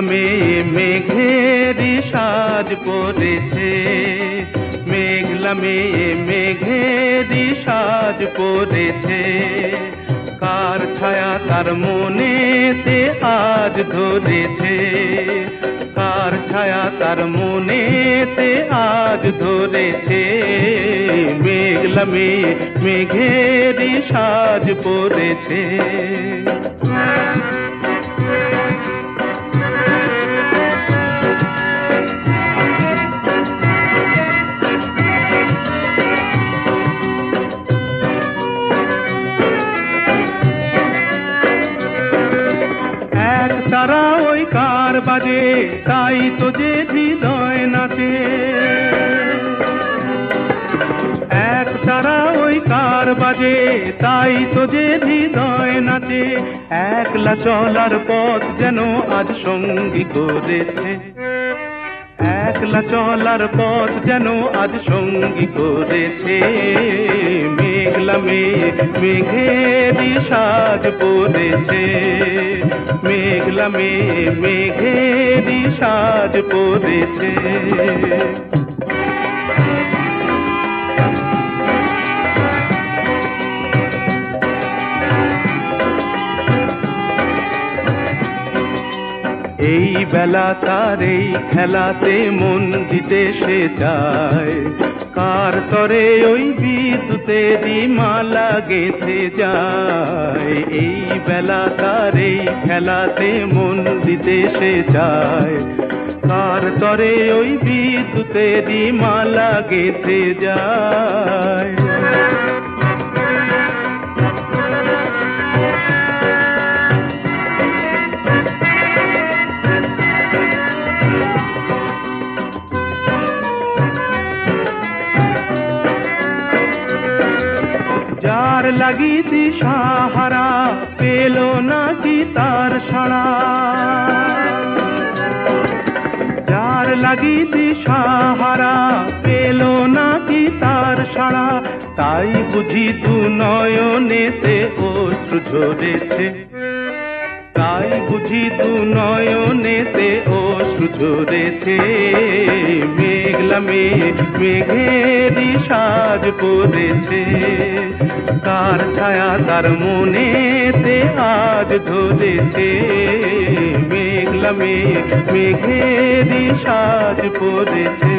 মেয়ে মেঘেরি সাজ পড়েছে। মেঘলা মেয়ে মেঘেরি সাজ পড়েছে। কার ছায়া তার মনেতে আজ ধরেছে। কার ছায়া তার মনেতে আজ ধরেছে। মেঘলা মেয়ে মেঘেরি সাজ পড়েছে। এক তারা ওই কার বাজে, তাই তো যে হৃদয় নাচে। এক তারা ওই কার বাজে, তাই তো যে হৃদয় নাচে। একলা চলার পথ যেন আজ সঙ্গী করেছে। একলা চলার পথ যেন আজ সঙ্গী করেছে। মেঘলা মেয়ে মেঘেরি সাজ পড়েছে। মেঘলামে মেয়ে মেঘেরি সাজ পড়েছে। এই বেলা তার এই খেলাতে মন দিতে সে যায় কার তরে ওই বিদ্যুতেরই মালা গেথে যায়। এই বেলা তার এই খেলাতে মন দিতে সে যায় কার তরে ওই বিদ্যুতেরই মালা গেথে যায়। যার লাগিতি সাহারা, পেল নাকি তার সাড়া? যার লাগিতি সাহারা, পেল নাকি তার সাড়া? তাই বুঝি দু নয়নেতে অশ্রু ঝরেছে। তাই বুঝি দু নয়নেতে অশ্রু ঝরেছে। মেঘলা মেঘেরই সাজ পড়েছে তার ছায়া তার মনেতে আজ ধরেছে। মেঘলা মেঘেরই মেঘেরি সাজ পড়েছে